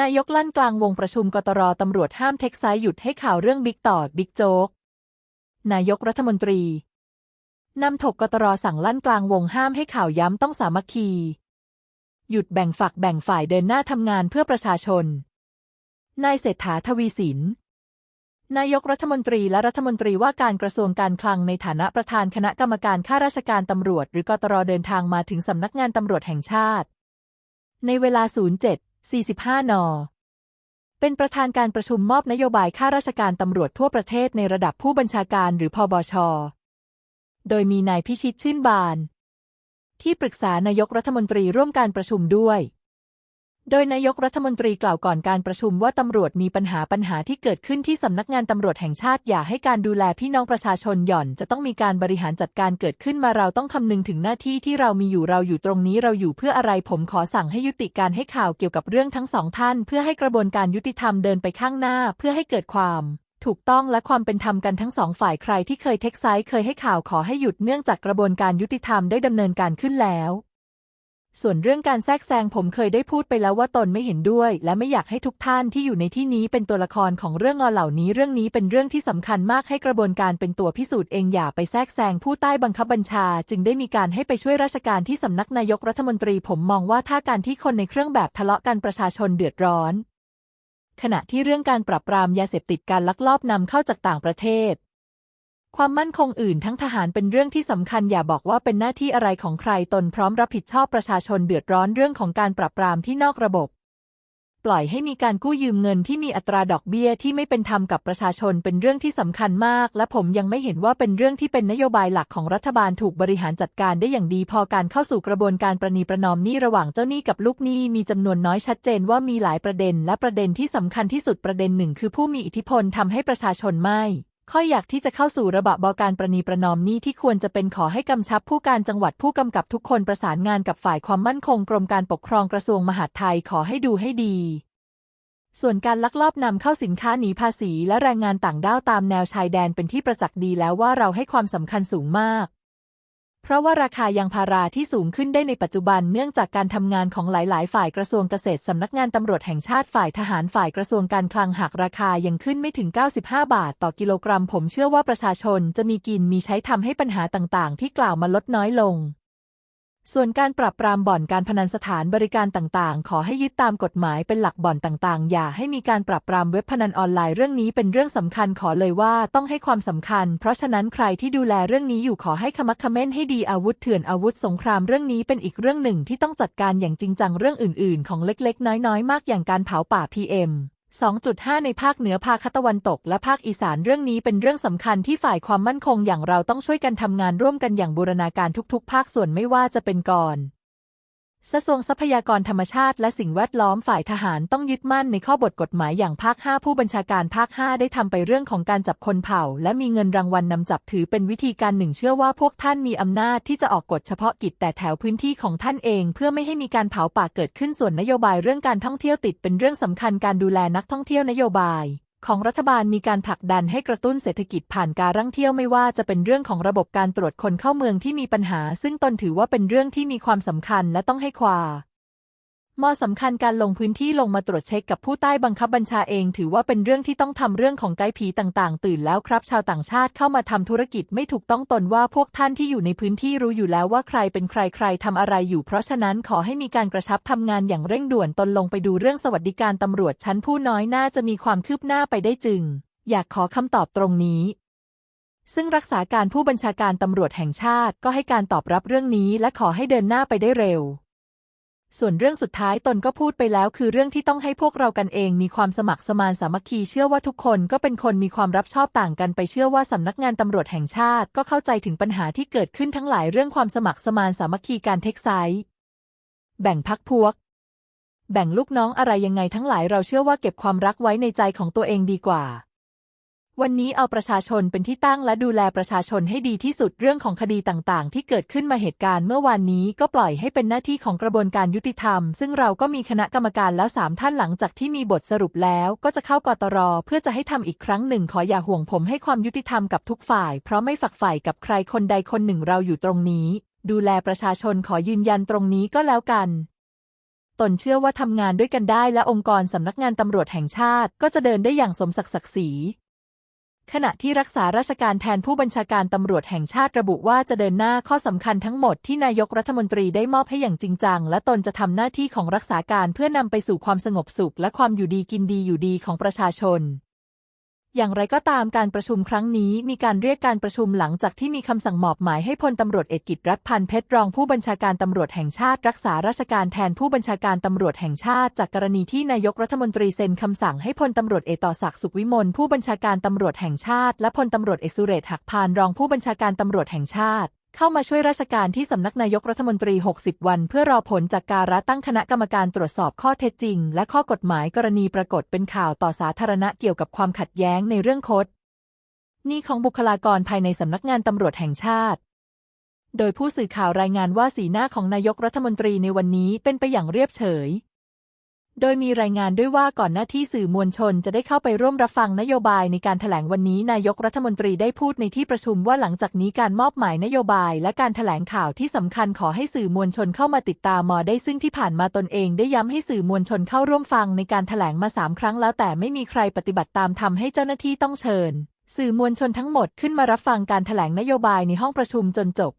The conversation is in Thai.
นายกลั่นกลางวงประชุมกตรตำรวจห้ามเท็กไซส์หยุดให้ข่าวเรื่องบิ๊กต่อบิ๊กโจ๊ก นายกรัฐมนตรีนำถกกตรสั่งลั่นกลางวงห้ามให้ข่าวย้ำต้องสามัคคี หยุดแบ่งฝักแบ่งฝ่ายเดินหน้าทำงานเพื่อประชาชน นายเศรษฐาทวีสิน นายกรัฐมนตรีและรัฐมนตรีว่าการกระทรวงการคลังในฐานะประธานคณะกรรมการข้าราชการตำรวจ หรือกตรเดินทางมาถึงสำนักงานตำรวจแห่งชาติ ในเวลา 07 45 น เป็นประธานการประชุมมอบนโยบายข้าราชการตำรวจทั่วประเทศในระดับผู้บัญชาการหรือพบช โดยมีนายพิชิตชื่นบาน ที่ปรึกษานายกรัฐมนตรีร่วมการประชุมด้วย โดยนายกรัฐมนตรีกล่าวก่อนการประชุมว่าตำรวจมีปัญหาปัญหาที่เกิดขึ้นที่สำนักงานตำรวจแห่งชาติอย่าให้การดูแลพี่น้องประชาชนหย่อน จะต้องมีการบริหารจัดการเกิดขึ้นมาเราต้องคำนึงถึงหน้าที่ที่เรามีอยู่เราอยู่ตรงนี้เราอยู่เพื่ออะไรผมขอสั่งให้ยุติการให้ข่าวเกี่ยวกับเรื่องทั้งสองท่าน เพื่อให้กระบวนการยุติธรรมเดินไปข้างหน้า เพื่อให้เกิดความถูกต้องและความเป็นธรรมกันทั้งสองฝ่ายใครที่เคยเท็กไซส์เคยให้ข่าวขอให้หยุดเนื่องจากกระบวนการยุติธรรมได้ดำเนินการขึ้นแล้ว ส่วนเรื่องการแทรกแซงผมเคยได้พูดไปแล้วว่าตนไม่เห็นด้วย และไม่อยากให้ทุกท่านที่อยู่ในที่นี้เป็นตัวละครของเรื่องงอเหล่านี้ เรื่องนี้เป็นเรื่องที่สำคัญมากให้กระบวนการเป็นตัวพิสูจน์เองอย่าไปแทรกแซงผู้ใต้บังคับบัญชา จึงได้มีการให้ไปช่วยราชการที่สำนักนายกรัฐมนตรี ผมมองว่าถ้าการที่คนในเครื่องแบบทะเลาะกันประชาชนเดือดร้อน ขณะที่เรื่องการปราบปรามยาเสพติดการลักลอบนำเข้าจากต่างประเทศ ความมั่นคงอื่นทั้งทหารเป็นเรื่องที่สำคัญอย่าบอกว่าเป็นหน้าที่อะไรของใครตนพร้อมรับผิดชอบประชาชนเดือดร้อนเรื่องของการปราบปรามที่นอกระบบ ปล่อยให้มีการกู้ยืมเงินที่มีอัตราดอกเบี้ยที่ไม่เป็นธรรมกับประชาชนเป็นเรื่องที่สำคัญมาก และผมยังไม่เห็นว่าเป็นเรื่องที่เป็นนโยบายหลักของรัฐบาลถูกบริหารจัดการได้อย่างดีพอการเข้าสู่กระบวนการประนีประนอมหนี้ระหว่างเจ้าหนี้กับลูกหนี้มีจำนวนน้อยชัดเจนว่ามีหลายประเด็น และประเด็นที่สำคัญที่สุดประเด็นหนึ่งคือผู้มีอิทธิพลทำให้ประชาชนไม่ ค่อยอยากที่จะเข้าสู่ระบบบการประนีประนอมนี้ที่ควรจะเป็นขอให้กำชับผู้การจังหวัดผู้กำกับทุกคนประสานงานกับฝ่ายความมั่นคงกรมการปกครองกระทรวงมหาดไทยขอให้ดูให้ดี ส่วนการลักลอบนำเข้าสินค้าหนีภาษีและแรงงานต่างด้าวตามแนวชายแดนเป็นที่ประจักษ์ดีแล้วว่าเราให้ความสำคัญสูงมาก เพราะว่าราคายางพาราที่สูงขึ้นได้ในปัจจุบันเนื่องจากการทำงานของหลาย ๆ ฝ่ายกระทรวงเกษตรสำนักงานตำรวจแห่งชาติฝ่ายทหารฝ่ายกระทรวงการคลังหากราคายังขึ้นไม่ถึง 95 บาท ต่อกิโลกรัม ผมเชื่อว่าประชาชนจะมีกินมีใช้ทำให้ปัญหาต่าง ๆ ที่กล่าวมาลดน้อยลง ส่วนการปรับปรามบ่อนการพนันสถานบริการต่างๆ ขอให้ยึดตามกฎหมายเป็นหลักบ่อนต่างๆ อย่าให้มีการปรับปรามเว็บพนันออนไลน์เรื่องนี้เป็นเรื่องสำคัญขอเลยว่าต้องให้ความสำคัญ เพราะฉะนั้นใครที่ดูแลเรื่องนี้อยู่ขอให้ขมักเขม้นให้ดีอาวุธเถื่อนอาวุธสงครามเรื่องนี้เป็นอีกเรื่องหนึ่งที่ต้องจัดการอย่างจริงจังเรื่องอื่น ๆ ของเล็กๆ น้อยๆ มากอย่างการเผาป่า PM 2.5 ในภาคเหนือภาคตะวันตกและภาคอีสานเรื่องนี้เป็นเรื่องสำคัญที่ฝ่ายความมั่นคงอย่างเราต้องช่วยกันทำงานร่วมกันอย่างบูรณาการทุกๆ ภาคส่วนไม่ว่าจะเป็นก่อน กระทรวงทรัพยากรธรรมชาติและสิ่งแวดล้อมฝ่ายทหารต้องยึดมั่นในข้อบทกฎหมายอย่างภาค 5 ผู้บัญชาการภาค 5 ได้ทำไปเรื่องของการจับคนเผ่า และมีเงินรางวัลนนำจับถือเป็นวิธีการหนึ่งเชื่อว่าพวกท่านมีอำนาจที่จะออกกฎเฉพาะกิจแต่แถวพื้นที่ของท่านเอง เพื่อไม่ให้มีการเผาป่าเกิดขึ้นส่วนนโยบายเรื่องการท่องเที่ยวติดเป็นเรื่องสำคัญการดูแลนักท่องเที่ยวนโยบาย ของรัฐบาลมีการผลักดันให้กระตุ้นเศรษฐกิจผ่านการร่องเที่ยวไม่ว่าจะเป็นเรื่องของระบบการตรวจคนเข้าเมืองที่มีปัญหา ซึ่งตนถือว่าเป็นเรื่องที่มีความสำคัญและต้องให้ความ มอสำคัญการลงพื้นที่ลงมาตรวจเช็คกับผู้ใต้บังคับบัญชาเอง ถือว่าเป็นเรื่องที่ต้องทำเรื่องของไกด์ผีต่างๆ ตื่นแล้วครับ ชาวต่างชาติเข้ามาทำธุรกิจไม่ถูกต้องตนว่าพวกท่านที่อยู่ในพื้นที่รู้อยู่แล้วว่าใครเป็นใครใครทำอะไรอยู่ เพราะฉะนั้นขอให้มีการกระชับทำงานอย่างเร่งด่วนตนลงไปดูเรื่องสวัสดิการตำรวจชั้นผู้น้อยน่าจะมีความคืบหน้าไปได้จึง อยากขอคำตอบตรงนี้ซึ่งรักษาการผู้บัญชาการตำรวจแห่งชาติก็ให้การตอบรับเรื่องนี้และขอให้เดินหน้าไปได้เร็ว ส่วนเรื่องสุดท้ายตนก็พูดไปแล้วคือเรื่องที่ต้องให้พวกเรากันเองมีความสมัครสมานสามัคคีเชื่อว่าทุกคนก็เป็นคนมีความรับชอบต่างกันไปเชื่อว่าสำนักงานตำรวจแห่งชาติก็เข้าใจถึงปัญหาที่เกิดขึ้นทั้งหลายเรื่องความสมัครสมานสามัคคีการเทคไซส์แบ่งพักพวก แบ่งลูกน้องอะไรยังไงทั้งหลายเราเชื่อว่าเก็บความรักไว้ในใจของตัวเองดีกว่า วันนี้เอาประชาชนเป็นที่ตั้งและดูแลประชาชนให้ดีที่สุดเรื่องของคดีต่างๆ ที่เกิดขึ้นมาเหตุการณ์เมื่อวานนี้ก็ปล่อยให้เป็นหน้าที่ของกระบวนการยุติธรรม ซึ่งเราก็มีคณะกรรมการแล้วสามท่านหลังจากที่มีบทสรุปแล้วก็จะเข้ากตรเพื่อจะให้ทำอีกครั้งหนึ่งขออย่าห่วงผมให้ความยุติธรรมกับทุกฝ่าย เพราะไม่ฝักใฝ่กับใครคนใดคนหนึ่งเราอยู่ตรงนี้ ดูแลประชาชนขอยืนยันตรงนี้ก็แล้วกันตนเชื่อว่าทำงานด้วยกันได้และองค์กรสำนักงานตำรวจแห่งชาติ ก็จะเดินได้อย่างสมศักดิ์ศรี ขณะที่รักษาราชการแทนผู้บัญชาการตำรวจแห่งชาติระบุว่าจะเดินหน้าข้อสำคัญทั้งหมดที่นายกรัฐมนตรีได้มอบให้อย่างจริงจัง และตนจะทำหน้าที่ของรักษาการเพื่อนำไปสู่ความสงบสุข และความอยู่ดีกินดีอยู่ดีของประชาชน อย่างไรก็ตามการประชุมครั้งนี้มีการเรียกการประชุมหลังจากที่มีคำสั่งมอบหมายให้พลตำรวจเอกกิตรัฐพันธ์เพชรรองผู้บัญชาการตำรวจแห่งชาติรักษาราชการแทนผู้บัญชาการตำรวจแห่งชาติ จากกรณีที่นายกรัฐมนตรีเซ็นคำสั่งให้พลตำรวจเอกต่อศักดิ์สุขวิมลผู้บัญชาการตำรวจแห่งชาติ และพลตำรวจเอกสุเรศหักพานรองผู้บัญชาการตำรวจแห่งชาติ เข้ามาช่วยราชการที่สำนักนายกรัฐมนตรี 60 วัน เพื่อรอผลจากการตั้งคณะกรรมการตรวจสอบข้อเท็จจริง และข้อกฎหมายกรณีปรากฏเป็นข่าวต่อสาธารณะเกี่ยวกับความขัดแย้งในเรื่องคดนี้ของบุคลากรภายในสำนักงานตำรวจแห่งชาติ โดยผู้สื่อข่าวรายงานว่าสีหน้าของนายกรัฐมนตรีในวันนี้เป็นไปอย่างเรียบเฉย โดยมีรายงานด้วยว่าก่อนหน้าที่สื่อมวลชนจะได้เข้าไปร่วมรับฟังนโยบายในการถแถลงวันนี้นายกรัฐมนตรีได้พูดในที่ประชุมว่าหลังจากนี้การมอบหมายนโยบายและการถแถลงข่าวที่สำคัญขอให้สื่อมวลชนเข้ามาติดตามมอได้ซึ่งที่ผ่านมาตนเองได้ย้ำให้สื่อมวลชนเข้าร่วมฟังในการถแถลงมาสามครั้งแล้วแต่ไม่มีใครปฏิบัติตามทำให้เจ้าหน้าที่ต้องเชิญ สื่อมวลชนทั้งหมดขึ้นมารับฟังการถแถลงนโยบายในห้องประชุมจนจบ